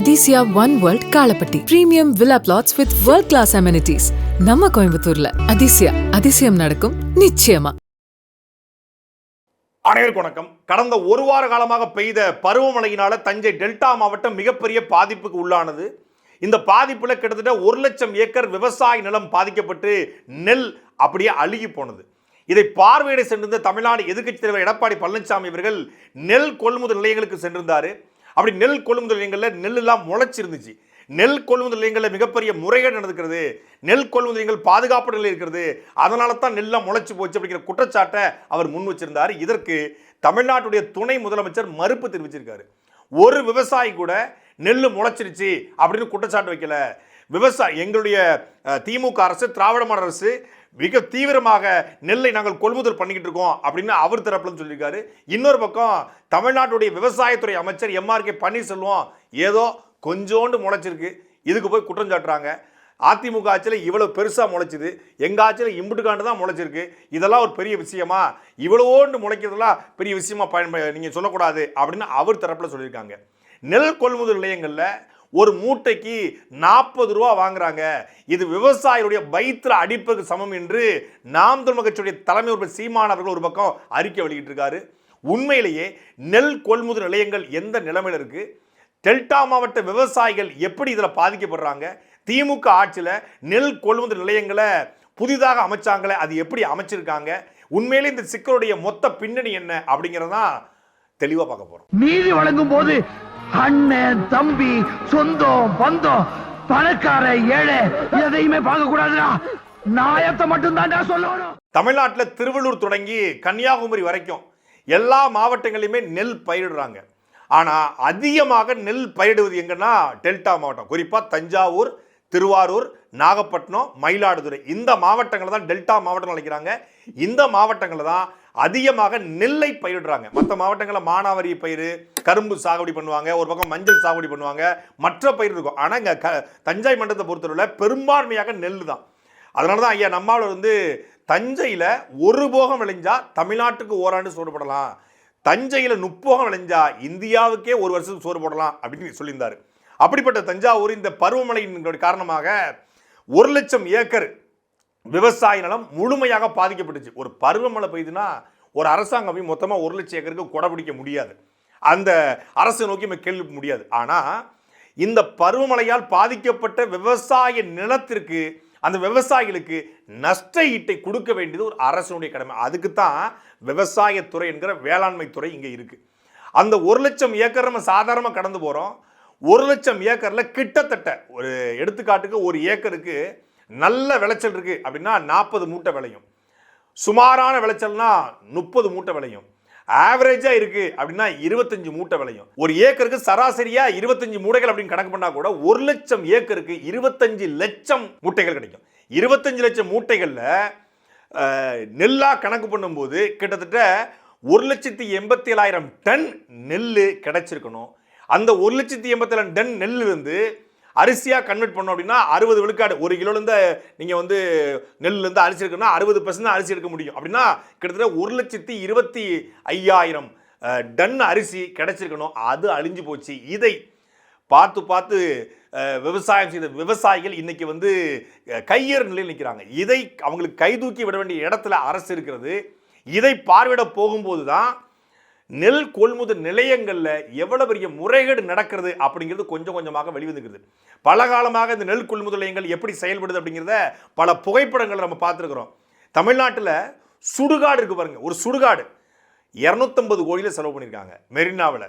Athisaya one world Kalapatti premium villa plots with world class amenities நம்ம கோயம்புத்தூர்ல அதிசயா அதிசயம் நடக்கும் நிச்சயமா அனைவருக்கும் வணக்கம். கடந்த ஒரு வார காலமாக பெய்த பருவமழையினால தஞ்சை டெல்டா மாவட்டம் மிகப்பெரிய பாதிப்புக்கு உள்ளானது. இந்த பாதிப்புல கிட்டத்தட்ட ஒரு லட்சம் ஏக்கர் விவசாய நிலம் பாதிக்கப்பட்டு நெல் அப்படியே அழுகி போனது. இதை பார்வையிட சென்றிருந்த தமிழ்நாடு எதிர்க்கட்சித் தலைவர் எடப்பாடி பழனிசாமி அவர்கள் நெல் கொள்முதல் நிலையங்களுக்கு சென்றிருந்தாரு. அப்படி நெல் கொள்முதல் நிலையங்களில் நெல் எல்லாம் முளைச்சிருந்துச்சு. நெல் கொள்முதல் நிலையங்களில் மிகப்பெரிய முறைகேடு நடந்துக்கிறது நெல் கொள்முதல் நிலையங்கள் பாதுகாப்பு நிலையில் இருக்கிறது அதனால தான் நெல்லாம் முளைச்சி போச்சு அப்படிங்கிற குற்றச்சாட்டை அவர் முன் வச்சிருந்தார். இதற்கு தமிழ்நாட்டுடைய துணை முதலமைச்சர் மறுப்பு தெரிவிச்சிருக்காரு. ஒரு விவசாயி கூட நெல் முளைச்சிருச்சு அப்படின்னு குற்றச்சாட்டு வைக்கல. விவசாயி எங்களுடைய திமுக அரசு திராவிட மாடல் அரசு மிக தீவிரமாக நெல்லை நாங்கள் கொள்முதல் பண்ணிக்கிட்டு இருக்கோம் அப்படின்னு அவர் தரப்புல சொல்லியிருக்காரு. இன்னொரு பக்கம் தமிழ்நாட்டுடைய விவசாயத்துறை அமைச்சர் எம்ஆர்கே பன்னீர்செல்வம் ஏதோ கொஞ்சோண்டு முளைச்சிருக்கு. இதுக்கு போய் குற்றம் சாட்டுறாங்க. அதிமுக ஆட்சியில் இவ்வளோ பெருசாக முளைச்சிது. எங்கள் ஆட்சியில் இம்புட்டுக்காண்டு தான் முளைச்சிருக்கு. இதெல்லாம் ஒரு பெரிய விஷயமா? இவ்வளோண்டு முளைக்கிறதுலாம் பெரிய விஷயமா பயன்ப நீங்கள் சொல்லக்கூடாது அப்படின்னு அவர் தரப்பில் சொல்லியிருக்காங்க. நெல் கொள்முதல் நிலையங்களில் ஒரு மூட்டைக்கு நாற்பது ரூபா வாங்குறாங்க. இது விவசாயிகளுடைய வயிற்றுல அடிப்புக்கு சமம் என்று நாம் தமிழ் கட்சியுடைய தலைமை ஒரு சீமான் அவர்கள் ஒரு பக்கம் அறிக்கை வெளியிட்டு இருக்காரு உண்மையிலேயே நெல் கொள்முதல் நிலையங்கள் எந்த நிலைமையில இருக்கு? டெல்டா மாவட்ட விவசாயிகள் எப்படி இதில் பாதிக்கப்படுறாங்க? திமுக ஆட்சியில் நெல் கொள்முதல் நிலையங்களை புதிதாக அமைச்சாங்களே அது எப்படி அமைச்சிருக்காங்க? உண்மையிலே இந்த சிக்கலுடைய மொத்த பின்னணி என்ன அப்படிங்கிறதான் தெளிவாக பார்க்க போகிறோம் நீதி வழங்கும் போது அண்ணன் தம்பி சொந்தம் பந்தம் பணக்கார ஏழை எதையுமே பார்க்க கூடாதுடா நாயத்தை மட்டும் தான்டா சொல்லணும். தமிழ்நாட்டில் திருவள்ளூர் தொடங்கி கன்னியாகுமரி வரைக்கும் எல்லா மாவட்டங்களையுமே நெல் பயிரிடுறாங்க. ஆனால் அதிகமாக நெல் பயிரிடுவது எங்கன்னா டெல்டா மாவட்டம். குறிப்பாக தஞ்சாவூர் திருவாரூர் நாகப்பட்டினம் மயிலாடுதுறை. இந்த மாவட்டங்களை தான் டெல்டா மாவட்டம் அழைக்கிறாங்க. இந்த மாவட்டங்களை தான் அதிகமாக நெல்லை பயிரிடுறாங்க. மற்ற மாவட்டங்களில் மானாவாரி பயிர் கரும்பு சாகுபடி பண்ணுவாங்க ஒரு பக்கம் மஞ்சள் சாகுபடி பண்ணுவாங்க மற்ற பயிர் இருக்கும். ஆனால் இங்கே க தஞ்சை மண்டலத்தை பொறுத்தவரையில் பெரும்பான்மையாக நெல் தான் அதனால தான் ஐயா நம்மால் வந்து தஞ்சையில் ஒரு போகம் விளைஞ்சா தமிழ்நாட்டுக்கு ஓராண்டு சோறு போடலாம். தஞ்சையில் முப்போகம் விளைஞ்சா இந்தியாவுக்கே ஒரு வருஷத்துக்கு சோறு போடலாம் அப்படின்னு சொல்லியிருந்தார். அப்படிப்பட்ட தஞ்சாவூர் இந்த பருவமழையின் காரணமாக ஒரு லட்சம் ஏக்கர் விவசாய நிலம் முழுமையாக பாதிக்கப்பட்டுச்சு. ஒரு பருவமழை பெய்யுதுன்னா ஒரு அரசாங்கம் போய் மொத்தமாக ஒரு லட்சம் ஏக்கருக்கு கொடை பிடிக்க முடியாது. அந்த அரசை நோக்கி நம்ம கேள்வி முடியாது. ஆனால் இந்த பருவமழையால் பாதிக்கப்பட்ட விவசாய நிலத்திற்கு அந்த விவசாயிகளுக்கு நஷ்ட ஈட்டை கொடுக்க வேண்டியது ஒரு அரசனுடைய கடமை. அதுக்கு தான் விவசாயத்துறை என்கிற வேளாண்மை துறை இங்கே இருக்குது அந்த ஒரு லட்சம் ஏக்கர் நம்ம சாதாரணமாக கடந்து போகிறோம் ஒரு லட்சம் ஏக்கரில் கிட்டத்தட்ட ஒரு எடுத்துக்காட்டுக்கு ஒரு ஏக்கருக்கு நல்ல விளைச்சல் இருக்குது அப்படின்னா நாற்பது மூட்டை விளையும். சுமாரான விளைச்சல்னா முப்பது மூட்டை விளையும். ஆவரேஜாக இருக்குது அப்படின்னா இருபத்தஞ்சு மூட்டை விளையும். ஒரு ஏக்கருக்கு சராசரியாக இருபத்தஞ்சு மூட்டைகள் அப்படின்னு கணக்கு பண்ணால் கூட ஒரு லட்சம் ஏக்கருக்கு இருபத்தஞ்சு லட்சம் மூட்டைகள் கிடைக்கும். இருபத்தஞ்சு லட்சம் மூட்டைகளில் நெல்லாக நெல்லா கணக்கு பண்ணும்போது கிட்டத்தட்ட ஒரு லட்சத்தி எண்பத்தி ஏழாயிரம் டன் நெல் கிடைச்சிருக்கணும். அந்த ஒரு லட்சத்தி எண்பத்தி ஏழாயிரம் டன் நெல் வந்து அரிசியாக கன்வெர்ட் பண்ணோம் அப்படின்னா அறுபது விழுக்காடு. ஒரு கிலோலேருந்து நீங்கள் வந்து நெல்லேருந்து அரிசி எடுக்கணும்னா அறுபது பர்சன்ட் அரிசி எடுக்க முடியும். அப்படின்னா கிட்டத்தட்ட ஒரு லட்சத்தி இருபத்தி ஐயாயிரம் டன் அரிசி கிடச்சிருக்கணும். அது அழிஞ்சு போச்சு. இதை பார்த்து பார்த்து விவசாயம் செய்த விவசாயிகள் இன்றைக்கி வந்து கையேறு நிலையில் நிற்கிறாங்க இதை அவங்களுக்கு கைதூக்கி விட வேண்டிய இடத்துல அரசு இருக்கிறது. இதை பார்வையிட போகும்போது தான் நெல் கொள்முதல் நிலையங்களில் எவ்வளவு பெரிய முறைகேடு நடக்கிறது அப்படிங்கிறது கொஞ்சம் கொஞ்சமாக வெளிவந்துக்கிறது பல காலமாக இந்த நெல் கொள்முதல் நிலையங்கள் எப்படி செயல்படுது அப்படிங்கிறத பல புகைப்படங்களை நம்ம பார்த்துருக்குறோம். தமிழ்நாட்டில் சுடுகாடு இருக்கு பாருங்கள் ஒரு சுடுகாடு. இரநூத்தம்பது கோடியில் செலவு பண்ணியிருக்காங்க மெரினாவில்.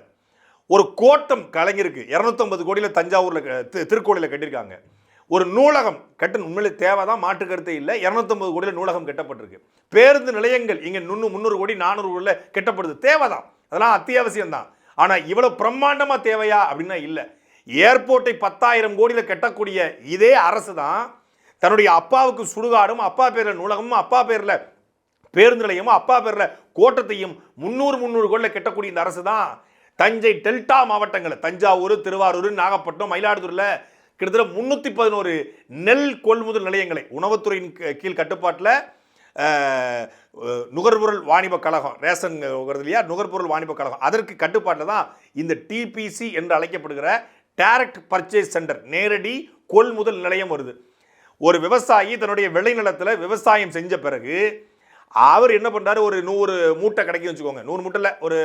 ஒரு கோட்டம் கலைஞருக்கு இரநூத்தம்பது கோடியில் தஞ்சாவூரில் திருக்கோடியில் கட்டியிருக்காங்க. ஒரு நூலகம் கட்ட உண்மையிலே தேவை தான் மாற்று இல்லை. இரநூத்தம்பது கோடியில் நூலகம் கட்டப்பட்டிருக்கு. பேருந்து நிலையங்கள் இங்கே நுண்ணு முந்நூறு கோடி நானூறு கோடியில் கட்டப்படுது. தேவை தான் அதெல்லாம் அத்தியாவசியம் தான் ஆனால் இவ்வளோ பிரம்மாண்டமாக தேவையா? அப்படின்னா இல்லை. ஏர்போர்ட்டை பத்தாயிரம் கோடியில் கட்டக்கூடிய இதே அரசு தான் தன்னுடைய அப்பாவுக்கு சுடுகாடும் அப்பா பேரில் நூலகமும் அப்பா பேரில் பேருந்து நிலையமும் அப்பா பேரில் கோட்டத்தையும் முந்நூறு முந்நூறு கோடியில் கட்டக்கூடிய இந்த அரசு தான் தஞ்சை டெல்டா மாவட்டங்களில் தஞ்சாவூர் திருவாரூர் நாகப்பட்டினம் மயிலாடுதுறையில் கிட்டத்தட்ட முந்நூற்றி பதினோரு நெல் கொள்முதல் நிலையங்களை உணவுத்துறையின் கீழ் கட்டுப்பாட்டில் நுகர்பொருள் வாணிப கழகம் ரேஷன் இல்லையா? நுகர்பொருள் வாணிப கழகம். அதற்கு கட்டுப்பாட்டில் தான் இந்த டிபிசி என்று அழைக்கப்படுகிற டைரக்ட் பர்ச்சேஸ் சென்டர் நேரடி கொள்முதல் நிலையம் வருது. ஒரு விவசாயி தன்னுடைய விளைநிலத்தில் விவசாயம் செஞ்ச பிறகு அவர் என்ன பண்ணுறாரு ஒரு நூறு மூட்டை கிடைக்குன்னு வச்சுக்கோங்க. நூறு மூட்டையில் ஒரு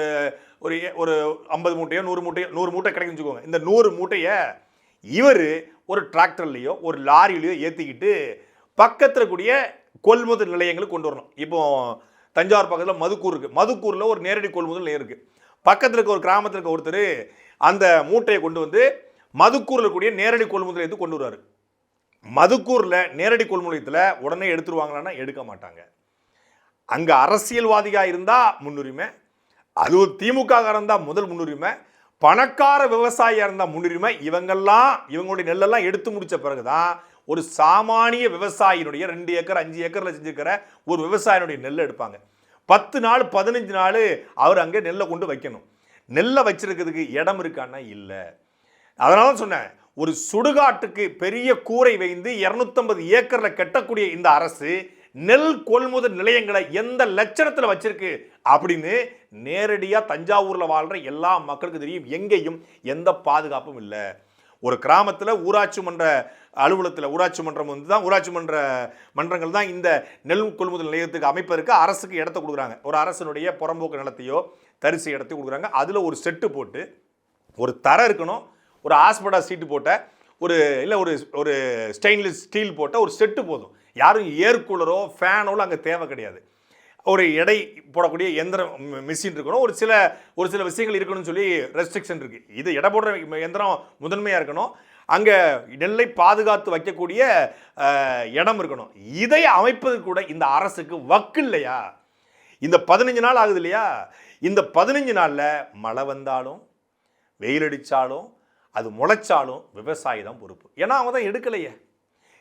ஒரு ஒரு ஐம்பது மூட்டையோ நூறு மூட்டையோ நூறு மூட்டை கிடைக்குன்னு வச்சுக்கோங்க. இந்த நூறு மூட்டையை இவர் ஒரு டிராக்டர்லேயோ ஒரு லாரியிலையோ ஏற்றிக்கிட்டு பக்கத்தில் கூடிய கொள்முதல் நிலையங்களுக்கு கொண்டு வரணும். இப்போ தஞ்சாவூர் பக்கத்தில் மதுக்கூர் இருக்குது மதுக்கூரில் ஒரு நேரடி கொள்முதல் நிலையம் இருக்குது பக்கத்தில் இருக்க ஒரு கிராமத்தில் இருக்க ஒருத்தர் அந்த மூட்டையை கொண்டு வந்து மதுக்கூரில் கூடிய நேரடி கொள்முதல் நிலையத்துக்கு கொண்டு வருவார். மதுக்கூரில் நேரடி கொள்முதலத்தில் உடனே எடுத்துருவாங்களான்னா எடுக்க மாட்டாங்க. அங்கே அரசியல்வாதியாக இருந்தால் முன்னுரிமை. அதுவும் திமுக இருந்தால் முதல் முன்னுரிமை. பணக்கார விவசாயியாக இருந்தால் முன்னுரிமை இவங்கெல்லாம் இவங்களுடைய நெல்லெல்லாம் எடுத்து முடிச்ச பிறகுதான் ஒரு சாமானிய விவசாயினுடைய ரெண்டு ஏக்கர் அஞ்சு ஏக்கரில் செஞ்சுருக்கிற ஒரு விவசாயினுடைய நெல்லை எடுப்பாங்க. பத்து நாள் பதினஞ்சு நாள் அவர் அங்கே நெல்லை கொண்டு வைக்கணும். நெல்லை வச்சிருக்கிறதுக்கு இடம் இருக்கான்னா இல்லை. அதனால தான் சொன்னேன் ஒரு சுடுகாட்டுக்கு பெரிய கூரை வைந்து இரநூத்தம்பது ஏக்கரில் கட்டக்கூடிய இந்த அரசு நெல் கொள்முதல் நிலையங்களை எந்த லட்சணத்தில் வச்சிருக்கு? அப்படின்னு நேரடியாக தஞ்சாவூரில் வாழ்கிற எல்லா மக்களுக்கும் தெரியும். எங்கேயும் எந்த பாதுகாப்பும் இல்லை. ஒரு கிராமத்தில் ஊராட்சி மன்ற அலுவலகத்தில் ஊராட்சி மன்றம் வந்து தான் ஊராட்சி மன்ற மன்றங்கள் தான் இந்த நெல் கொள்முதல் நிலையத்துக்கு அமைப்பதற்கு அரசுக்கு இடத்த கொடுக்குறாங்க. ஒரு அரசனுடைய புறம்போக்கு நிலத்தையோ தரிசு இடத்தையோ கொடுக்குறாங்க. அதில் ஒரு செட்டு போட்டு ஒரு தர இருக்கணும். ஒரு ஆஸ்படா சீட்டு போட்ட ஒரு இல்லை ஒரு ஒரு ஸ்டெயின்லெஸ் ஸ்டீல் போட்ட ஒரு செட்டு போதும். யாரும் ஏர் கூலரோ ஃபேனோ அங்கே தேவை கிடையாது. ஒரு எடை போடக்கூடிய எந்திரம் மிஷின் இருக்கணும். ஒரு சில ஒரு சில விஷயங்கள் இருக்கணும்னு சொல்லி ரெஸ்ட்ரிக்ஷன் இருக்குது இது எடை போடுற எந்திரம் முதன்மையாக இருக்கணும். அங்கே நெல்லை பாதுகாத்து வைக்கக்கூடிய இடம் இருக்கணும். இதை அமைப்பது கூட இந்த அரசுக்கு வக்கு இல்லையா? இந்த பதினஞ்சு நாள் ஆகுது இல்லையா? இந்த பதினஞ்சு நாளில் மழை வந்தாலும் வெயில் அடித்தாலும் அது முளைச்சாலும் விவசாயி தான் பொறுப்பு. ஏன்னா அவங்க தான் எடுக்கலையே.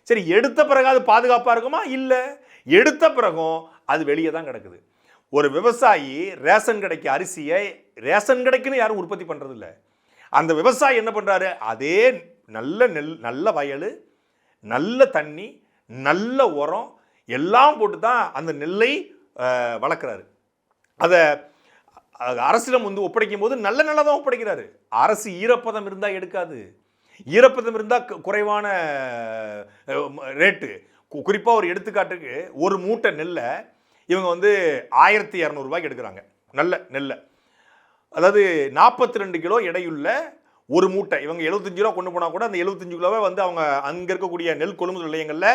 சரி எடுத்த பிறகு அது பாதுகாப்பாக இருக்குமா? இல்லை. எடுத்த பிறகும் அது வெளியே தான் கிடக்குது. ஒரு விவசாயி ரேஷன் கடைக்கு அரிசியை ரேஷன் கடைக்குன்னு யாரும் உற்பத்தி பண்ணுறதில்ல அந்த விவசாயி என்ன பண்ணுறாரு அதே நல்ல நெல் நல்ல வயல் நல்ல தண்ணி நல்ல உரம் எல்லாம் போட்டு தான் அந்த நெல்லை வளர்க்குறாரு. அதை அரசிடம் வந்து ஒப்படைக்கும் போது நல்ல நல்லா தான் ஒப்படைக்கிறாரு. அரசு ஈரப்பதம் இருந்தால் எடுக்காது. ஈரப்பதம் இருந்தால் குறைவான ரேட்டு. குறிப்பாக ஒரு எடுத்துக்காட்டுக்கு ஒரு மூட்டை நெல்லை இவங்க வந்து ஆயிரத்தி இரநூறுபாய்க்கு எடுக்கிறாங்க. நல்ல நெல்லை. அதாவது நாற்பத்தி ரெண்டு கிலோ எடையுள்ள ஒரு மூட்டை. இவங்க 75 ரூபா கொண்டு போனால் கூட அந்த 75 கிலோவை வந்து அவங்க அங்கே இருக்கக்கூடிய நெல் கொள்முதல் நிலையங்களில்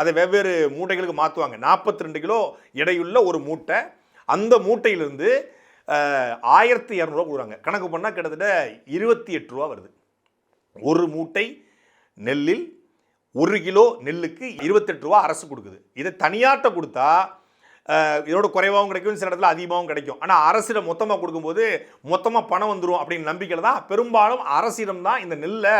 அதை வெவ்வேறு மூட்டைகளுக்கு மாற்றுவாங்க நாற்பத்தி ரெண்டு கிலோ எடையுள்ள ஒரு மூட்டை. அந்த மூட்டையிலிருந்து ஆயிரத்தி இரநூறுவா கொடுக்குறாங்க. கணக்கு பண்ணால் கிட்டத்தட்ட இருபத்தி எட்டு ரூபா வருது. ஒரு மூட்டை நெல்லில் ஒரு கிலோ நெல்லுக்கு இருபத்தெட்டு ரூபா அரசு கொடுக்குது. இதை தனியாட்ட கொடுத்தா இதோட குறைவாகவும் கிடைக்கும் சில இடத்துல அதிகமாகவும் கிடைக்கும். ஆனால் அரசிடம் மொத்தமாக கொடுக்கும்போது மொத்தமாக பணம் வந்துடும் அப்படின்னு நம்பிக்கையில் தான் பெரும்பாலும் அரசிடம் தான் இந்த நெல்லை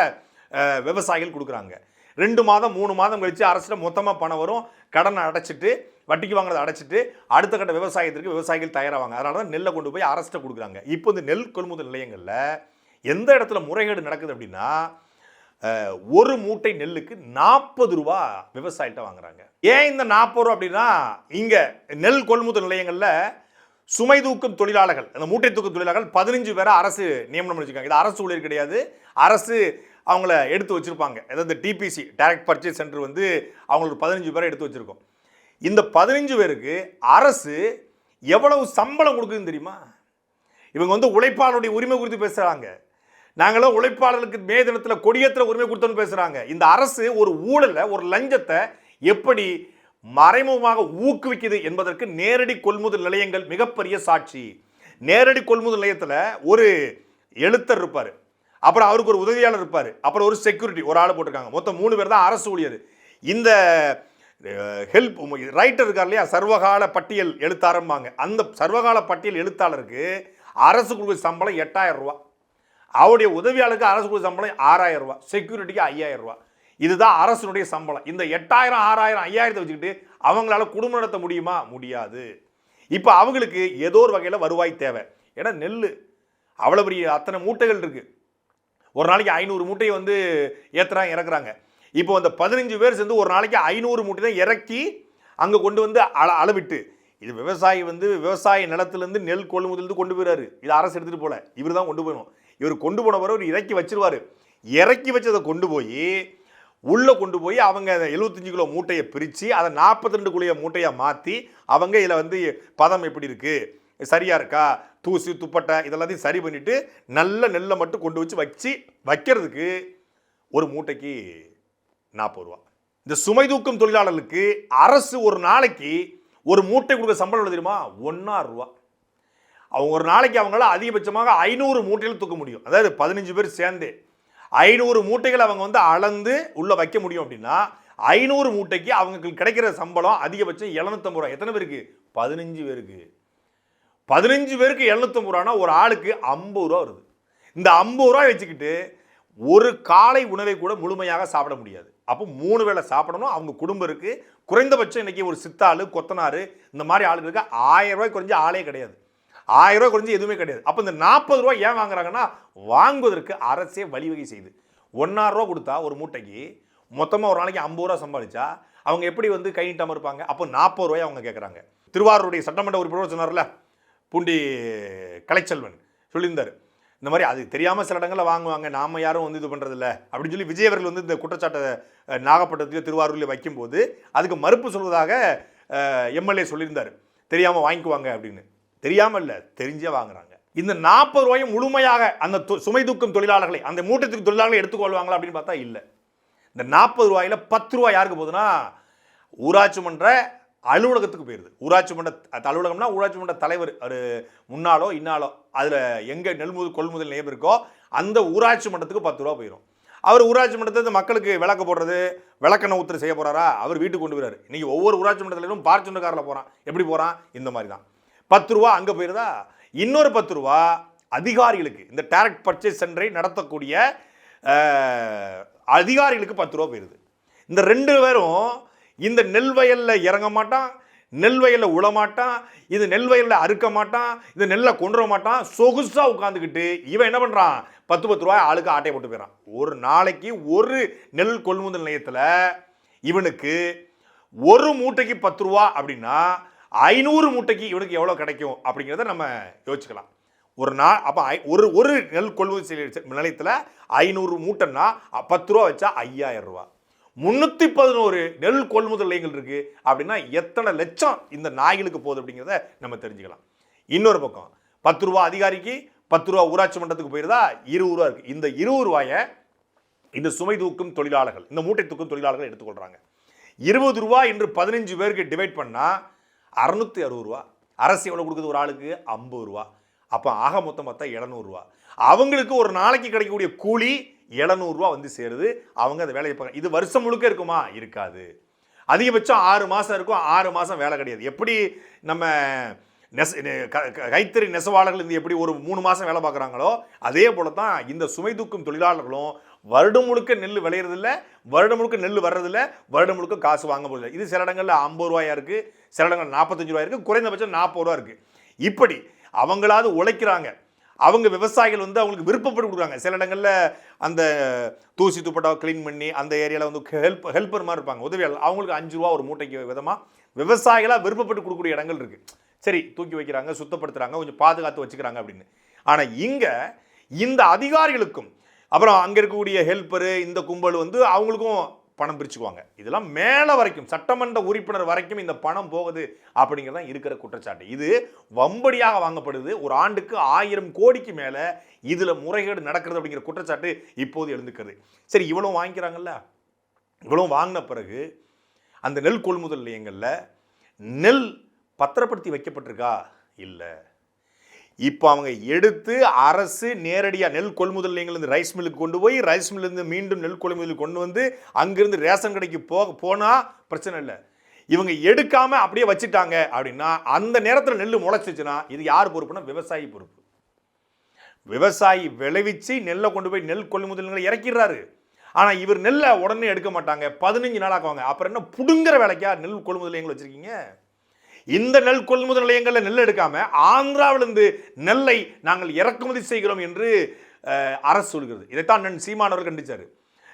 விவசாயிகள் கொடுக்குறாங்க. ரெண்டு மாதம் மூணு மாதம் கழித்து அரசிடம் மொத்தமாக பணம் வரும். கடனை அடைச்சிட்டு வட்டிக்கு வாங்குறதை அடைச்சிட்டு அடுத்த கட்ட விவசாயத்திற்கு விவசாயிகள் தயாராவாங்க. அதனால தான் நெல்லை கொண்டு போய் அரசிட்ட கொடுக்குறாங்க. இப்போ இந்த நெல் கொள்முதல் நிலையங்களில் எந்த இடத்துல முறைகேடு நடக்குது அப்படின்னா ஒரு மூட்டை நெல்லுக்கு நாற்பது ரூபா விவசாயிகிட்ட வாங்குறாங்க. ஏன் இந்த நாற்பது ரூபா அப்படின்னா இங்கே நெல் கொள்முதல் நிலையங்களில் சுமை தூக்கும் தொழிலாளர்கள் அந்த மூட்டை தூக்கும் தொழிலாளர்கள் பதினஞ்சு பேரை அரசு நியமனம் வச்சுருக்காங்க இது அரசு ஊழியர் கிடையாது. அரசு அவங்கள எடுத்து வச்சிருப்பாங்க. அதாவது டிபிசி டைரக்ட் பர்ச்சேஸ் சென்டர் வந்து அவங்களுக்கு பதினஞ்சு பேரை எடுத்து வச்சிருக்கோம். இந்த பதினஞ்சு பேருக்கு அரசு எவ்வளவு சம்பளம் கொடுக்குதுன்னு தெரியுமா? இவங்க வந்து உழைப்பாளருடைய உரிமை குறித்து பேசுகிறாங்க நாங்களும் உழைப்பாளர்களுக்கு மே தினத்தில் கொடியேற்ற உரிமை கொடுத்தோன்னு பேசுகிறாங்க இந்த அரசு ஒரு ஊழலை ஒரு லஞ்சத்தை எப்படி மறைமுகமாக ஊக்குவிக்குது என்பதற்கு நேரடி கொள்முதல் நிலையங்கள் மிகப்பெரிய சாட்சி. நேரடி கொள்முதல் நிலையத்தில் ஒரு எழுத்தர் இருப்பார். அப்புறம் அவருக்கு ஒரு உதவியாளர் இருப்பார். அப்புறம் ஒரு செக்யூரிட்டி ஒரு ஆள் போட்டிருக்காங்க. மொத்தம் மூணு பேர் தான் அரசு ஊழியர். இந்த ஹெல்ப் ரைட்டர் இருக்கார் இல்லையா? சர்வகால பட்டியல் எழுத்தாரம்பாங்க அந்த சர்வகால பட்டியல் எழுத்தாளருக்கு அரசு கொடுக்குற சம்பளம் எட்டாயிரம் ரூபா. அவருடைய உதவியாளருக்கு அரசு கொடுத்த சம்பளம் ஆறாயிரம் ரூபா செக்யூரிட்டிக்கு ஐயாயிரம் ரூபா இதுதான் அரசனுடைய சம்பளம். இந்த எட்டாயிரம் ஆறாயிரம் ஐயாயிரத்தை வச்சுக்கிட்டு அவங்களால குடும்பம் நடத்த முடியுமா? முடியாது. இப்போ அவங்களுக்கு ஏதோ ஒரு வகையில் வருவாய் தேவை. ஏன்னா நெல் அவ்வளோ பெரிய அத்தனை மூட்டைகள் இருக்குது ஒரு நாளைக்கு ஐநூறு மூட்டையை வந்து ஏற்றுறாங்க இறக்குறாங்க. இப்போ அந்த பதினஞ்சு பேர் சேர்ந்து ஒரு நாளைக்கு ஐநூறு மூட்டை தான் இறக்கி அங்கே கொண்டு வந்து அள அளவிட்டு. இது விவசாயி வந்து விவசாய நிலத்துலேருந்து நெல் கொள்முதலேருந்து கொண்டு போயிறாரு. இது அரசு எடுத்துகிட்டு போகல இவர் தான் கொண்டு போயிடும் இவர் கொண்டு போனவர் அவர் இறக்கி வச்சிருவார். இறக்கி வச்சதை கொண்டு போய் உள்ளே கொண்டு போய் அவங்க எழுபத்தஞ்சு கிலோ மூட்டையை பிரித்து அதை 42 ரெண்டு குழிய மூட்டையாக மாற்றி அவங்க இதில் வந்து பதம் எப்படி இருக்குது சரியாக இருக்கா தூசி துப்பட்டை இதெல்லாத்தையும் சரி பண்ணிவிட்டு நல்ல நெல்லை மட்டும் கொண்டு வச்சு வச்சு வைக்கிறதுக்கு ஒரு மூட்டைக்கு நாற்பது ரூபா. இந்த சுமை தூக்கும் தொழிலாளர்களுக்கு அரசு ஒரு நாளைக்கு ஒரு மூட்டை கொடுக்க சம்பளம் தெரியுமா? ஒன்றா ரூபா. அவங்க ஒரு நாளைக்கு அவங்களால அதிகபட்சமாக ஐநூறு மூட்டைகள் தூக்க முடியும். அதாவது பதினஞ்சு பேர் சேர்ந்து ஐநூறு மூட்டைகள் அவங்க வந்து அளந்து உள்ளே வைக்க முடியும் அப்படின்னா ஐநூறு மூட்டைக்கு அவங்களுக்கு கிடைக்கிற சம்பளம் அதிகபட்சம் எழுநூத்தம்பது ரூபா எத்தனை பேருக்கு? பதினஞ்சு பேருக்கு. பதினஞ்சு பேருக்கு எழுநூத்தம்பது ரூபானா ஒரு ஆளுக்கு ஐம்பது ரூபா வருது. இந்த ஐம்பது ரூபாய் வச்சுக்கிட்டு ஒரு காலை உணவை கூட முழுமையாக சாப்பிட முடியாது. அப்போ மூணு வேளை சாப்பிடணும். அவங்க குடும்பம் இருக்கு. குறைந்தபட்சம் இன்னைக்கு ஒரு சித்தாள் கொத்தனார் இந்த மாதிரி ஆளுங்களுக்கு ஆயிரம் ரூபாய் குறைஞ்ச ஆளே கிடையாது. ஆயிரம் ரூபா குறைஞ்சி எதுவுமே கிடையாது. அப்போ இந்த நாற்பது ரூபா ஏன் வாங்குறாங்கன்னா வாங்குவதற்கு அரசே வழிவகை செய்யுது ஒன்னாயிரம் ரூபா கொடுத்தா ஒரு மூட்டைக்கு மொத்தமாக ஒரு நாளைக்கு ஐம்பது ரூபா சம்பாதிச்சா அவங்க எப்படி வந்து கை நீட்டாமல் இருப்பாங்க? அப்போ நாற்பது ரூபாய் அவங்க கேட்குறாங்க திருவாரூருடைய சட்டமன்ற உறுப்பினர் சொன்னார்ல பூண்டி கலைச்செல்வன் சொல்லியிருந்தார். இந்த மாதிரி அது தெரியாமல் சில இடங்களில் வாங்குவாங்க நாம யாரும் வந்து இது பண்ணுறதில்ல அப்படின்னு சொல்லி விஜயவர்கள் வந்து இந்த குற்றச்சாட்டை அஹ், திருவாரூரில் வைக்கும்போது அதுக்கு மறுப்பு சொல்வதாக எம்எல்ஏ சொல்லியிருந்தார். தெரியாமல் வாங்கிக்குவாங்க அப்படின்னு. தெரியாமல் இல்லை தெரிஞ்சே வாங்குறாங்க. இந்த நாற்பது ரூபாயும் முழுமையாக அந்த சுமை தூக்கும் தொழிலாளர்களை அந்த மூட்டத்துக்கு தொழிலாளர்களை எடுத்துக்கொள்வாங்களா அப்படின்னு பார்த்தா இல்லை. இந்த நாற்பது ரூபாயில் பத்து ரூபாய் யாருக்கு போகுதுன்னா ஊராட்சி மன்ற அலுவலகத்துக்கு போயிருது. ஊராட்சி மன்ற அலுவலகம்னா ஊராட்சி மன்ற தலைவர் ஒரு முன்னாலோ இன்னாலோ அதில் எங்கே நெல்முதல் கொள்முதல் நிலையம் இருக்கோ அந்த ஊராட்சி மன்றத்துக்கு பத்து ரூபா போயிடும் அவர் ஊராட்சி மன்றத்தை இந்த மக்களுக்கு விளக்கு போடுறது விளக்கெண்ண ஊத்துற செய்ய போறாரா? அவர் வீட்டுக்கு கொண்டு போயிறாரு. இன்னைக்கு ஒவ்வொரு ஊராட்சி மன்றத்திலும் பார்ச்சுண்டக்காரில் போகிறான் எப்படி போகிறான் இந்த மாதிரி தான். பத்து ரூபா அங்கே போயிருந்தா இன்னொரு பத்து ரூபா அதிகாரிகளுக்கு இந்த டேரக்ட் பர்ச்சேஸ் சென்டரை நடத்தக்கூடிய அதிகாரிகளுக்கு பத்து ரூபா போயிருது. இந்த ரெண்டு பேரும் இந்த நெல் வயலில் இறங்க மாட்டான் நெல் வயலில் உழமாட்டான் இது நெல் வயலில் அறுக்க மாட்டான் இது நெல்லை கொண்டு வர மாட்டான் சொகுசாக உட்காந்துக்கிட்டு இவன் என்ன பண்ணுறான் பத்து பத்து ரூபாய் ஆளுக்கு ஆட்டையை போட்டு போயிடறான் ஒரு நாளைக்கு ஒரு நெல் கொள்முதல் நிலையத்தில் இவனுக்கு ஒரு மூட்டைக்கு பத்து ரூபா அப்படின்னா ஐநூறு மூட்டைக்கு இவனுக்கு எவ்வளோ கிடைக்கும் அப்படிங்கிறத நம்ம யோசிச்சுக்கலாம். ஒரு நாள் அப்போ ஒரு ஒரு நெல் கொள்முதல் செய்ய நிலையத்தில் ஐநூறு மூட்டைன்னா பத்து ரூபா வச்சா ஐயாயிரம் ரூபா. முந்நூற்றி பதினோரு நெல் கொள்முதல் நிலையங்கள் இருக்குது அப்படின்னா எத்தனை லட்சம் இந்த நாய்களுக்கு போகுது அப்படிங்கிறத நம்ம தெரிஞ்சுக்கலாம். இன்னொரு பக்கம் பத்து ரூபா அதிகாரிக்கு பத்து ரூபா ஊராட்சி மன்றத்துக்கு போயிருந்தா இருபது ரூபா இருக்குது இந்த இருபது ரூபாயை இந்த சுமை தூக்கும் தொழிலாளர்கள் இந்த மூட்டை தூக்கும் தொழிலாளர்கள் எடுத்துக்கொள்கிறாங்க இருபது ரூபா என்று பதினஞ்சு பேருக்கு டிவைட் பண்ணால் அறநூற்றி அறுபது ரூபா. அரசு எவ்வளோ கொடுக்குது? ஒரு ஆளுக்கு ஐம்பது ரூபா. அப்போ ஆக மொத்தம் பார்த்தா எழுநூறுவா அவங்களுக்கு ஒரு நாளைக்கு கிடைக்கக்கூடிய கூலி எழுநூறுவா வந்து சேருது. அவங்க அந்த வேலையை பார்க்க இது வருஷம் முழுக்க இருக்குமா? இருக்காது. அதிகபட்சம் ஆறு மாதம் இருக்கும். ஆறு மாதம் வேலை கிடையாது. எப்படி நம்ம நெச க- க- கைத்தறி நெசவாளர்கள் இந்த எப்படி ஒரு மூணு மாதம் வேலை பார்க்குறாங்களோ அதே போல தான் இந்த சுமை தூக்கும் தொழிலாளர்களும் வருடம் முழுக்க நெல் விளையிறதில்ல வருடம் முழுக்க நெல் வர்றதில்ல வருடம் முழுக்க காசு வாங்க முடியல இது சில இடங்களில் ஐம்பது ரூபாயாக இருக்குது சில இடங்கள் நாற்பத்தஞ்சு ரூபா இருக்குது குறைந்தபட்சம் நாற்பது ரூபா இருக்குது இப்படி அவங்களாவது உழைக்கிறாங்க. அவங்க விவசாயிகள் வந்து அவங்களுக்கு விருப்பப்பட்டு கொடுக்குறாங்க. சில இடங்களில் அந்த தூசி துப்பட்டாவை க்ளீன் பண்ணி அந்த ஏரியாவில் வந்து ஹெல்ப் ஹெல்ப்பர் மாதிரி இருப்பாங்க. உதவியாளர் அவங்களுக்கு அஞ்சு ரூபா ஒரு மூட்டைக்கு விதமாக விவசாயிகளாக விருப்பப்பட்டு கொடுக்கக்கூடிய இடங்கள் இருக்குது சரி தூக்கி வைக்கிறாங்க சுத்தப்படுத்துகிறாங்க கொஞ்சம் பாதுகாத்து வச்சுக்கிறாங்க அப்படின்னு. ஆனால் இங்கே இந்த அதிகாரிகளுக்கும் அப்புறம் அங்கே இருக்கக்கூடிய ஹெல்ப்பரு இந்த கும்பல் வந்து அவங்களுக்கும் பணம் பிரிச்சுக்குவாங்க. இதெல்லாம் மேலே வரைக்கும் சட்டமன்ற உறுப்பினர் வரைக்கும் இந்த பணம் போகுது அப்படிங்கிறது தான் இருக்கிற குற்றச்சாட்டு. இது வம்படியாக வாங்கப்படுது. ஒரு ஆண்டுக்கு ஆயிரம் கோடிக்கு மேலே இதில் முறைகேடு நடக்கிறது அப்படிங்கிற குற்றச்சாட்டு இப்போது எழுந்துக்கிறது சரி இவ்வளோ வாங்கிக்கிறாங்கல்ல? இவ்வளோ வாங்கின பிறகு அந்த நெல் கொள்முதல் நிலையங்களில் நெல் பத்திரப்படுத்தி வைக்கப்பட்டிருக்கா? இல்லை. இப்போ அவங்க எடுத்து அரசு நேரடியாக நெல் கொள்முதல் நிலையங்கள்லேருந்து ரைஸ் மில்லுக்கு கொண்டு போய் ரைஸ் மில்லிருந்து மீண்டும் நெல் கொள்முதலுக்கு கொண்டு வந்து அங்கேருந்து ரேஷன் கடைக்கு போக போனால் பிரச்சனை இல்லை. இவங்க எடுக்காமல் அப்படியே வச்சுட்டாங்க அப்படின்னா அந்த நேரத்தில் நெல் முளைச்சிச்சுன்னா இது யார் பொறுப்புனா விவசாயி பொறுப்பு. விவசாயி விளைவிச்சு நெல்லை கொண்டு போய் நெல் கொள்முதல்களை இறக்கிடுறாரு. ஆனால் இவர் நெல்லை உடனே எடுக்க மாட்டாங்க. பதினஞ்சு நாள் ஆக்குவாங்க. அப்புறம் என்ன புடுங்குற வேலைக்கா நெல் கொள்முதல் எங்களை வச்சுருக்கீங்க? இந்த நெல் கொள்முதல் நிலையங்களில் நெல் எடுக்காமல் ஆந்திராவிலிருந்து நெல்லை நாங்கள் இறக்குமதி செய்கிறோம் என்று அரசு சொல்கிறது. இதைத்தான் நான் சீமானவர் கண்டிச்சாரு.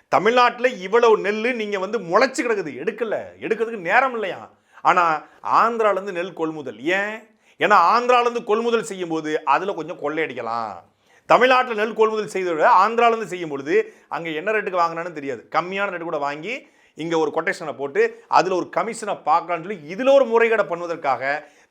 தமிழ்நாட்டில் இவ்வளவு நெல் நீங்கள் வந்து முளைச்சி கிடக்குது. எடுக்கலை. எடுக்கிறதுக்கு நேரம் இல்லையா? ஆனால் ஆந்திராலேருந்து நெல் கொள்முதல். ஏன்? ஏன்னா ஆந்திராலேருந்து கொள்முதல் செய்யும்போது அதில் கொஞ்சம் கொள்ளையடிக்கலாம். தமிழ்நாட்டில் நெல் கொள்முதல் செய்ததை விட ஆந்திராவிலேருந்து செய்யும் பொழுது அங்கே என்ன ரேட்டுக்கு வாங்கினான்னு தெரியாது. கம்மியான ரேட்டு கூட வாங்கி இங்கே ஒரு கொட்டேஷனை போட்டு அதில் ஒரு கமிஷனை பார்க்கலான்னு சொல்லி இதில் ஒரு முறைகேடை பண்ணுவதற்காக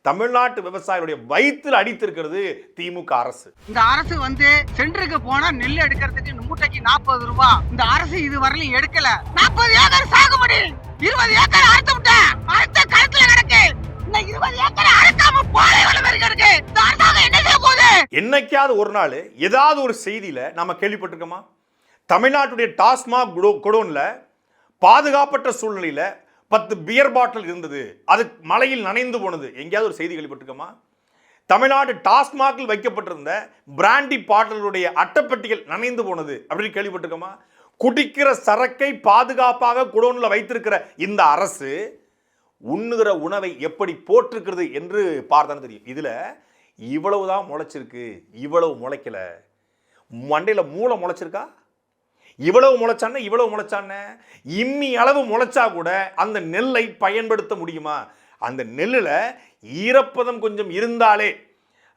தமிழ்நாட்டு விவசாயிகளுடைய வயிற்றில் அடித்திருக்கிறது திமுக அரசு. இந்த அரசு வந்து சென்டருக்கு போனா நெல் எடுக்கிறதுக்கு மூட்டைக்கு நாற்பது ரூபாய் இந்த அரசு இது வரலையும் எடுக்கல. நாற்பது ஏக்கர் சாகுபடி. இருபது ஏக்கர் அறுத்து விட்டேன். அறுத்த கழுத்துல கிடக்கு. இந்த இருபது ஏக்கர் அறுக்காம போலே வளர்ந்து இருக்கு இந்த அரசாங்கம் என்ன செய்ய போகுது? என்னைக்காவது ஒரு நாள் ஏதாவது ஒரு செய்தியில் நம்ம கேள்விப்பட்டிருக்கோமா? தமிழ்நாட்டுடைய டாஸ்மாக் குடோ குடோனில் பாதுகாப்பற்ற சூழ்நிலையில் பத்து பியர் பாட்டில் இருந்தது. அது மலையில் நனைந்து போனது. எங்கேயாவது ஒரு செய்தி கேள்விப்பட்டிருக்கோமா? தமிழ்நாடு டாஸ்மாகில் வைக்கப்பட்டிருந்த பிராண்டி பாட்டலுடைய அட்டைப்பட்டிகள் நனைந்து போனது. அப்படின்னு கேள்விப்பட்டிருக்கோமா? குடிக்கிற சரக்கை பாதுகாப்பாக குடோனில் வைத்திருக்கிற இந்த அரசு உண்ணுகிற உணவை எப்படி போட்டிருக்கிறது என்று பார்த்தான்னு தெரியும். இதில் இவ்வளவு தான் முளைச்சிருக்கு. இவ்வளவு முளைக்கல. மண்டையில் மூளை முளைச்சிருக்கா? இவ்வளவு முளைச்சானே இவ்வளவு முளைச்சானே இம்மி அளவு முளைச்சா கூட அந்த நெல்லை பயன்படுத்த முடியுமா? அந்த நெல்லில் ஈரப்பதம் கொஞ்சம் இருந்தாலே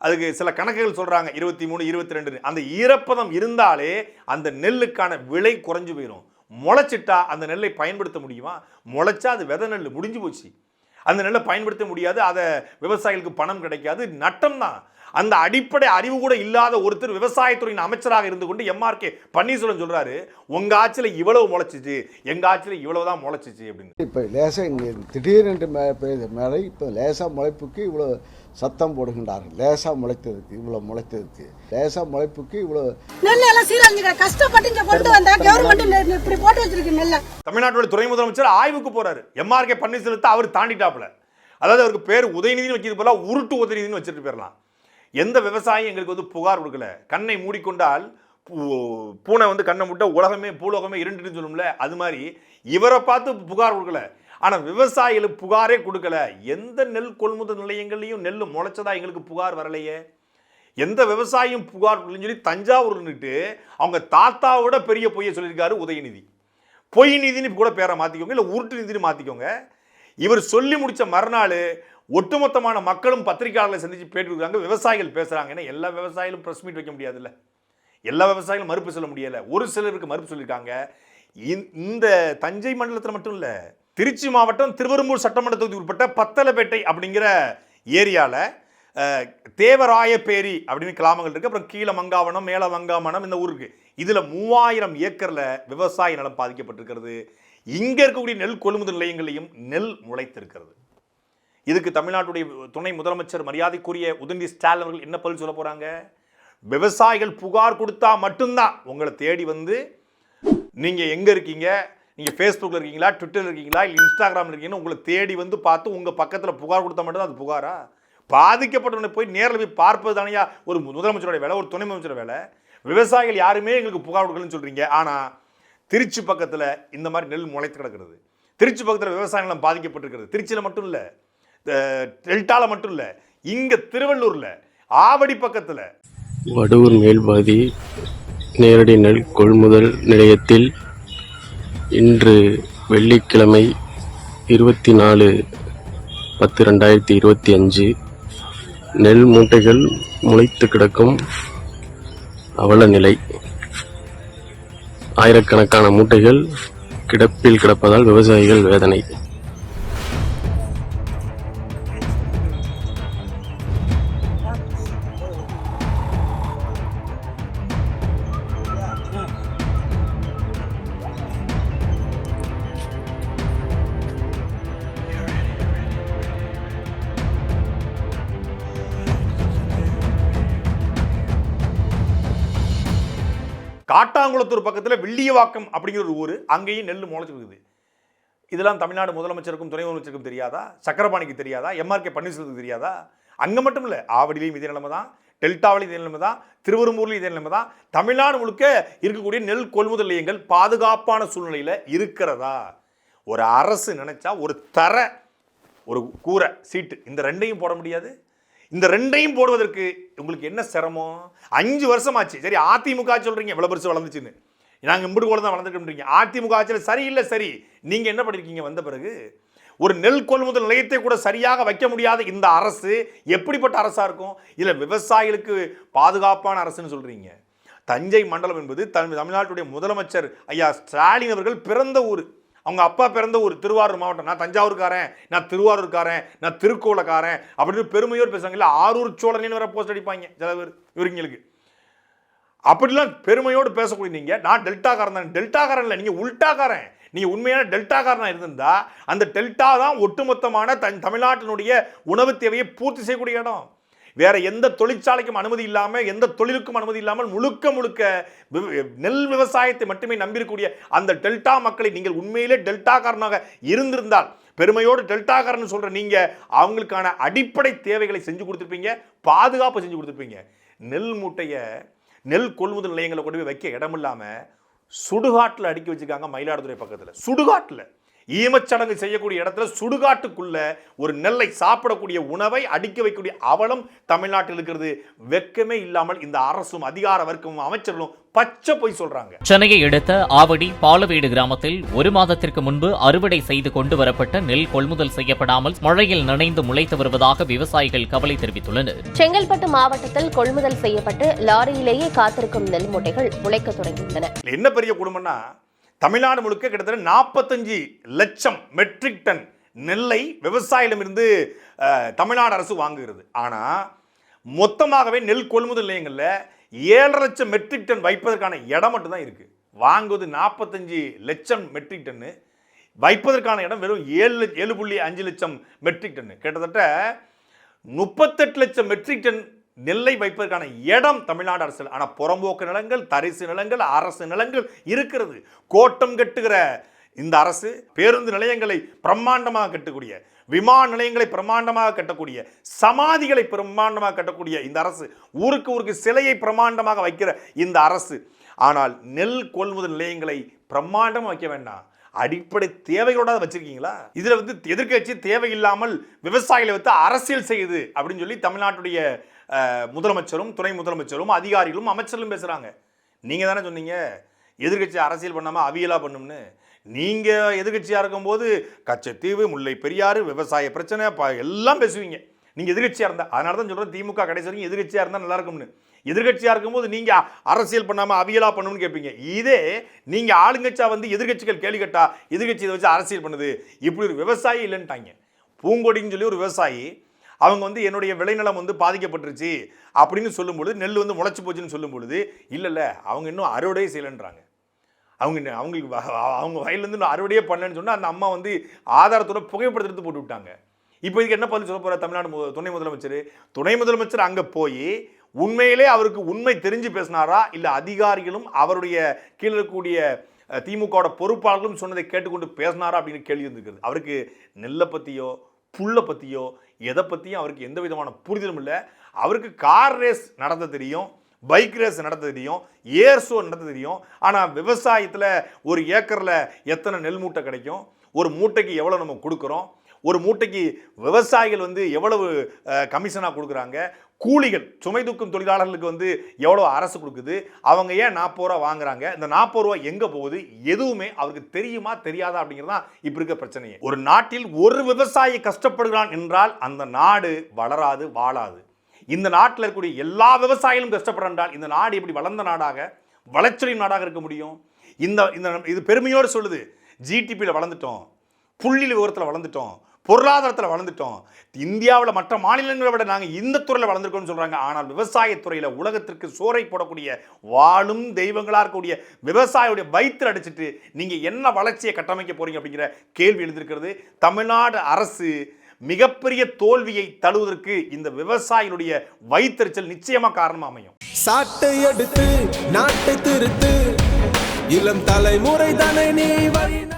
அதுக்கு சில கணக்குகள் சொல்கிறாங்க இருபத்தி மூணு இருபத்தி ரெண்டு அந்த ஈரப்பதம் இருந்தாலே அந்த நெல்லுக்கான விலை குறைஞ்சு போயிடும் முளைச்சிட்டா அந்த நெல்லை பயன்படுத்த முடியுமா? முளைச்சா அது வெதை நெல் முடிஞ்சு போச்சு. அந்த நெல்லை பயன்படுத்த முடியாது அதை விவசாயிகளுக்கு பணம் கிடைக்காது நட்டம் தான் அந்த அடிப்படை அறிவு கூட இல்லாத ஒருத்தர் விவசாயத்துறையின் அமைச்சராக இருந்து கொண்டு எம்ஆர்கே பன்னீர்செல்வம் சொல்றாரு உங்க ஆட்சியில இவ்வளவு முளைச்சிச்சு எங்க ஆட்சியில இவ்வளவு தான் முளைச்சிச்சு அப்படின்னு. இப்போ லேசாக இங்கே திடீரென்று மே பெய்த மழை இப்போ லேசாக முளைப்புக்கு இவ்வளோ சத்தம் போடுகின்றார்கள். லேசாக முளைத்ததுக்கு இவ்வளோ முளைத்ததுக்கு. லேசாக முளைப்புக்கு இவ்வளோ நெல் எல்லாம் கஷ்டப்பட்டு இங்க கொண்டு வந்தா கவர்மெண்ட் இப்படி போட்டு வச்சிருக்கு நெல்லை. தமிழ்நாட்டோட துணை முதலமைச்சர் ஆய்வுக்கு போறாரு. எம்ஆர்கே பன்னீர்செல்வத்தை அவர் தாண்டிட்டாப்புல. அதாவது அவருக்கு பேர் உதயநிதினு வைக்கிறது போல உருட்டு உதயநிதினு வச்சுட்டு போயிடலாம் எந்த விவசாயி எங்களுக்கு வந்து புகார் கொடுக்கல? கண்ணை மூடிக்கொண்டால் பூ- பூனை வந்து கண்ணை முட்ட உலகமே பூலோகமே இருண்டுன்னு சொல்லும்ல அது மாதிரி இவரை பார்த்து புகார் கொடுக்கல. ஆனால் விவசாயிகளுக்கு புகாரே கொடுக்கல. எந்த நெல் கொள்முதல் நிலையங்கள்லையும் நெல் முளைச்சதா எங்களுக்கு புகார் வரலையே? எந்த விவசாயியும் புகார் கொடுக்கலன்னு சொல்லி தஞ்சாவூர் அவங்க தாத்தாவோட பெரிய பொய்யை சொல்லியிருக்காரு உதயநிதி. பொய் நிதின்னு கூட பேரை மாற்றிக்கோங்க இல்லை உருட்டு நிதின்னு மாற்றிக்கோங்க இவர் சொல்லி முடித்த மறுநாள் ஒட்டுமொத்தமான மக்களும் பத்திரிகையாளர்களை சந்திச்சு பேட்டி கொடுக்குறாங்க விவசாயிகள் பேசுகிறாங்க ஏன்னா எல்லா விவசாயிகளும் ப்ரெஸ் மீட் வைக்க முடியாதுல்ல. எல்லா விவசாயிகளும் மறுப்பு சொல்ல முடியலை. ஒரு சிலருக்கு மறுப்பு சொல்லியிருக்காங்க இந்த- இந்த தஞ்சை மண்டலத்தில் மட்டும் இல்லை திருச்சி மாவட்டம் திருவெரும்பூர் சட்டமன்ற தொகுதி உட்பட்ட பத்தலப்பேட்டை அப்படிங்கிற ஏரியாவில் தேவராயப்பேரி அப்படின்னு கிராமங்கள் இருக்குது அப்புறம் கீழே மங்காவனம் மேல மங்காவனம் இந்த ஊருக்கு இதில் மூவாயிரம் ஏக்கரில் விவசாய நிலம் பாதிக்கப்பட்டிருக்கிறது. இங்கே இருக்கக்கூடிய நெல் கொள்முதல் நிலையங்களையும் நெல் முளைத்திருக்கிறது. இதுக்கு தமிழ்நாட்டுடைய துணை முதலமைச்சர் மரியாதைக்குரிய உதயநிதி ஸ்டாலின் அவர்கள் என்ன பதில் சொல்ல போகிறாங்க விவசாயிகள் புகார் கொடுத்தா மட்டும்தான் உங்களை தேடி வந்து நீங்கள் எங்கே இருக்கீங்க? நீங்கள் ஃபேஸ்புக்கில் இருக்கீங்களா? ட்விட்டரில் இருக்கீங்களா? இல்லை இன்ஸ்டாகிராமில் இருக்கீங்கன்னா உங்களை தேடி வந்து பார்த்து உங்கள் பக்கத்தில் புகார் கொடுத்தா மட்டும்தான் அது புகாரா? பாதிக்கப்பட்டவனை போய் நேரில் போய் பார்ப்பது தானையா ஒரு முதலமைச்சரோட வேலை ஒரு துணை முதலமைச்சரோட வேலை. விவசாயிகள் யாருமே எங்களுக்கு புகார் கொடுக்கலன்னு சொல்கிறீங்க ஆனால் திருச்சி பக்கத்தில் இந்த மாதிரி நெல் முளைத்து கிடக்கிறது. திருச்சி பக்கத்தில் விவசாயங்களும் பாதிக்கப்பட்டிருக்கிறது. திருச்சியில் மட்டும் இல்லை டெல்டாவில் மட்டும் இல்லை இங்கே திருவள்ளூரில் ஆவடி பக்கத்தில். வடூர் மேல்பாதி நேரடி நெல் கொள்முதல் நிலையத்தில் இன்று வெள்ளிக்கிழமை இருபத்தி நாலு பத்து ரெண்டாயிரத்தி இருபத்தி அஞ்சு நெல் மூட்டைகள் முளைத்து கிடக்கும் அவல நிலை. ஆயிரக்கணக்கான மூட்டைகள் கிடப்பில் கிடப்பதால் விவசாயிகள் வேதனை. காட்டாங்குளத்தூர் பக்கத்தில் வெள்ளியவாக்கம் அப்படிங்கிற ஒரு ஊர் அங்கேயும் நெல் முளைச்சிருக்குது இதெல்லாம் தமிழ்நாடு முதலமைச்சருக்கும் துணை முதலமைச்சருக்கும் தெரியாதா? சக்கரபாணிக்கு தெரியாதா? எம்ஆர்கே பன்னீர்செல்வத்துக்கு தெரியாதா? அங்கே மட்டும் இல்லை ஆவடியிலையும் இதே நிலைமை தான் டெல்டாவிலையும் இதே நிலைமை தான் திருவரும்பூர்லையும் இதே நிலைமை தான். தமிழ்நாடு முழுக்க இருக்கக்கூடிய நெல் கொள்முதல் நிலையங்கள் பாதுகாப்பான சூழ்நிலையில் இருக்கிறதா? ஒரு அரசு நினச்சா ஒரு தர ஒரு கூரை சீட்டு இந்த ரெண்டையும் போட முடியாது. இந்த ரெண்டையும் போடுவதற்கு உங்களுக்கு என்ன சிரமம்? அஞ்சு வருஷமாச்சு. சரி அதிமுக சொல்கிறீங்க இவ்வளவு பெருசு வளர்ந்துச்சுன்னு. நாங்கள் இம்பிடு கூட தான் வளர்ந்துருக்கோம்ன்றீங்க அதிமுக ஆட்சியில் சரியில்லை சரி நீங்கள் என்ன பண்ணியிருக்கீங்க வந்த பிறகு? ஒரு நெல் கொள்முதல் நிலையத்தை கூட சரியாக வைக்க முடியாத இந்த அரசு எப்படிப்பட்ட அரசாக இருக்கும்? இதில் விவசாயிகளுக்கு பாதுகாப்பான அரசுன்னு சொல்கிறீங்க தஞ்சை மண்டலம் என்பது தமிழ் தமிழ்நாட்டுடைய முதலமைச்சர் ஐயா ஸ்டாலின் அவர்கள் பிறந்த ஊர். அவங்க அப்பா பிறந்த ஊர் திருவாரூர் மாவட்டம். நான் தஞ்சாவூர்காரன் நான் திருவாரூர்காரன் நான் திருக்கோளக்காரன் அப்படின்னு பெருமையோடு பேசுவாங்க இல்லை ஆரூர் சோழனின்னு வர போஸ்ட் அடிப்பாங்க சில பேர் இவருங்களுக்கு. அப்படிலாம் பெருமையோடு பேசக்கூடிய நீங்கள் நான் டெல்டாக்காரன் தான். டெல்டாக்காரன் இல்லை நீங்கள் உல்டாக்காரன். நீங்கள் உண்மையான டெல்டாக்காரனாக இருந்திருந்தா அந்த டெல்டா தான் ஒட்டுமொத்தமான தன் தமிழ்நாட்டினுடைய உணவு தேவையை பூர்த்தி செய்யக்கூடிய இடம். வேற எந்த தொழிற்சாலைக்கும் அனுமதி இல்லாமல் எந்த தொழிலுக்கும் அனுமதி இல்லாமல் முழுக்க முழுக்க நெல் விவசாயத்தை மட்டுமே நம்பியிருக்கூடிய அந்த டெல்டா மக்களை நீங்கள் உண்மையிலே டெல்டாக்காரனாக இருந்திருந்தால் பெருமையோடு டெல்டாக்காரன் சொல்ற நீங்க அவங்களுக்கான அடிப்படை தேவைகளை செஞ்சு கொடுத்துருப்பீங்க பாதுகாப்பு செஞ்சு கொடுத்துருப்பீங்க. நெல் மூட்டையை நெல் கொள்முதல் நிலையங்களை கொண்டு போய் வைக்க இடம் சுடுகாட்டில் அடுக்கி வச்சுருக்காங்க மயிலாடுதுறை பக்கத்தில். சுடுகாட்டில். ஈமச்சடங்கு செய்யக்கூடிய இடத்துல சுடுகாட்டுக்குள்ள ஒரு நெல்லை சாப்பிடக்கூடிய உணவை அடுக்கி வைக்கக்கூடிய அவலம் தமிழ்நாட்டில் இருக்கிறது. வெக்கமே இல்லாமல் இந்த அரசும் அதிகார வர்க்கமும் அமைச்சர்களும் பச்சை போய் சொல்றாங்க. சென்னையை அடுத்த ஆவடி பாலவீடு கிராமத்தில் ஒரு மாதத்திற்கு முன்பு அறுவடை செய்து கொண்டு வரப்பட்ட நெல் கொள்முதல் செய்யப்படாமல் மழையில் நனைந்து முளைத்து வருவதாக விவசாயிகள் கவலை தெரிவித்துள்ளனர். செங்கல்பட்டு மாவட்டத்தில் கொள்முதல் செய்யப்பட்டு லாரியிலேயே காத்திருக்கும் நெல் மூட்டைகள் முளைக்க தொடங்கியுள்ளன. என்ன பெரிய குடும்பம்னா தமிழ்நாடு முழுக்க கிட்டத்தட்ட நாற்பத்தஞ்சு லட்சம் மெட்ரிக் டன் நெல்லை விவசாயிடமிருந்து தமிழ்நாடு அரசு வாங்குகிறது. ஆனால் மொத்தமாகவே நெல் கொள்முதல் நிலையங்களில் ஏழரை லட்சம் மெட்ரிக் டன் வைப்பதற்கான இடம் மட்டும்தான் இருக்குது வாங்குவது நாற்பத்தஞ்சு லட்சம் மெட்ரிக் டன்னு வைப்பதற்கான இடம் வெறும் ஏழு ஏழு புள்ளி அஞ்சு லட்சம் மெட்ரிக் டன்னு கிட்டத்தட்ட முப்பத்தெட்டு லட்சம் மெட்ரிக் டன் நெல்லை வைப்பதற்கான இடம் தமிழ்நாடு அரசு ஆனால் புறம்போக்கு நிலங்கள் தரிசு நிலங்கள் அரசு நிலங்கள் இருக்கிறது. கோட்டம் கட்டுகிற இந்த அரசு பேருந்து நிலையங்களை பிரம்மாண்டமாக கட்டக்கூடிய விமான நிலையங்களை பிரம்மாண்டமாக கட்டக்கூடிய சமாதிகளை பிரம்மாண்டமாக கட்டக்கூடிய இந்த அரசு ஊருக்கு ஊருக்கு சிலையை பிரம்மாண்டமாக வைக்கிற இந்த அரசு. ஆனால் நெல் கொள்முதல் நிலையங்களை பிரம்மாண்டமாக வைக்க வேண்டாம். அடிப்படை தேவைகளோட வச்சிருக்கீங்களா? இதில் வந்து எதிர்க்கட்சி தேவையில்லாமல் விவசாயிகளை வைத்து அரசியல் செய்யுது அப்படின்னு சொல்லி தமிழ்நாட்டுடைய முதலமைச்சரும் துணை முதலமைச்சரும் அதிகாரிகளும் அமைச்சர்களும் பேசுகிறாங்க நீங்கள் தானே சொன்னீங்க எதிர்கட்சி அரசியல் பண்ணாமல் அவியலாக பண்ணும்னு. நீங்கள் எதிர்கட்சியாக இருக்கும்போது கச்சத்தீவு முல்லை பெரியாறு விவசாய பிரச்சனை ப- எல்லாம் பேசுவீங்க. நீங்கள் எதிர்கட்சியாக இருந்தால் அதனால தான் சொல்கிறேன் திமுக கடைசி வரைக்கும் எதிர்கட்சியாக இருந்தால் நல்லாயிருக்கும்னு எதிர்கட்சியாக இருக்கும்போது நீங்கள் அரசியல் பண்ணாமல் அவியலாக பண்ணணும்னு கேட்பீங்க இதே நீங்கள் ஆளுங்கட்சியாக வந்து எதிர்க்கட்சிகள் கேள்வி கேட்டா எதிர்கட்சி இதை வச்சு அரசியல் பண்ணுது. இப்படி ஒரு விவசாயி இல்லைன்ட்டாங்க. பூங்கொடின்னு சொல்லி ஒரு விவசாயி அவங்க வந்து என்னுடைய விளைநிலம் வந்து பாதிக்கப்பட்டுருச்சு அப்படின்னு சொல்லும் பொழுது நெல் வந்து முளைச்சி போச்சுன்னு சொல்லும் பொழுது இல்லைல்ல அவங்க இன்னும் அறுவடையே செய்யலைன்றாங்க. அவங்க அவங்களுக்கு அவங்க வயல்லேருந்து இன்னும் அறுவடையே பண்ணலன்னு சொன்னால் அந்த அம்மா வந்து ஆதாரத்தோட புகைப்படத்தை எடுத்து போட்டு விட்டாங்க. இப்போ இதுக்கு என்ன பதில் சொல்ல போகிற தமிழ்நாடு மு- துணை முதலமைச்சர்? துணை முதலமைச்சர் அங்கே போய் உண்மையிலே அவருக்கு உண்மை தெரிஞ்சு பேசினாரா? இல்லை அதிகாரிகளும் அவருடைய கீழே இருக்கக்கூடிய திமுகவோட பொறுப்பாளர்களும் சொன்னதை கேட்டுக்கொண்டு பேசினாரா அப்படின்னு கேள்வி இருந்துக்கிறது அவருக்கு நெல்லை பற்றியோ புல்லை பற்றியோ எதை பற்றியும் அவருக்கு எந்த விதமான புரிதலும் இல்லை. அவருக்கு கார் ரேஸ் நடத்த தெரியும் பைக் ரேஸ் நடத்த தெரியும் ஏர் ஷோ நடத்த தெரியும். ஆனால் விவசாயத்தில் ஒரு ஏக்கரில் எத்தனை நெல் மூட்டை கிடைக்கும்? ஒரு மூட்டைக்கு எவ்வளோ நம்ம கொடுக்குறோம்? ஒரு மூட்டைக்கு விவசாயிகள் வந்து எவ்வளவு கமிஷனாக கொடுக்குறாங்க? கூலிகள் சுமை தூக்கும் தொழிலாளர்களுக்கு வந்து எவ்வளோ அரசு கொடுக்குது? அவங்க ஏன் நாற்பது ரூபா வாங்குறாங்க? இந்த நாற்பது ரூபா எங்கே போகுது? எதுவுமே அவருக்கு தெரியுமா தெரியாதா அப்படிங்கிறது தான் இப்போ இருக்க பிரச்சனையே. ஒரு நாட்டில் ஒரு விவசாயி கஷ்டப்படுகிறான் என்றால் அந்த நாடு வளராது வாழாது. இந்த நாட்டில் இருக்கக்கூடிய எல்லா விவசாயிகளும் கஷ்டப்படுறால் என்றால் இந்த நாடு எப்படி வளர்ந்த நாடாக வளர்ச்சியின் நாடாக இருக்க முடியும்? இந்த இந்த இது பெருமையோடு சொல்லுது. ஜிடிபியில் வளர்ந்துட்டோம். புள்ளி விவரத்தில் வளர்ந்துட்டோம். பொருளாதாரத்தில் வளர்ந்துட்டோம். இந்தியாவில் மற்ற மாநிலங்களை விட நாங்கள் இந்த துறையில் வளர்ந்துருக்கோம்னு சொல்கிறாங்க ஆனால் விவசாயத்துறையில் உலகத்திற்கு சோறை போடக்கூடிய வாழும் தெய்வங்களாக இருக்கக்கூடிய விவசாயியுடைய வயிற்று அடிச்சிட்டு நீங்கள் என்ன வளர்ச்சியை கட்டமைக்க போகிறீங்க அப்படிங்கிற கேள்வி எழுந்திருக்கிறது. தமிழ்நாடு அரசு மிகப்பெரிய தோல்வியை தழுவதற்கு இந்த விவசாயிகளுடைய வயிற்றுச்சல் நிச்சயமாக காரணமா அமையும். சாட்டை எடுத்து நாட்டை திருத்து. இளம் தலைமுறை தானே நீ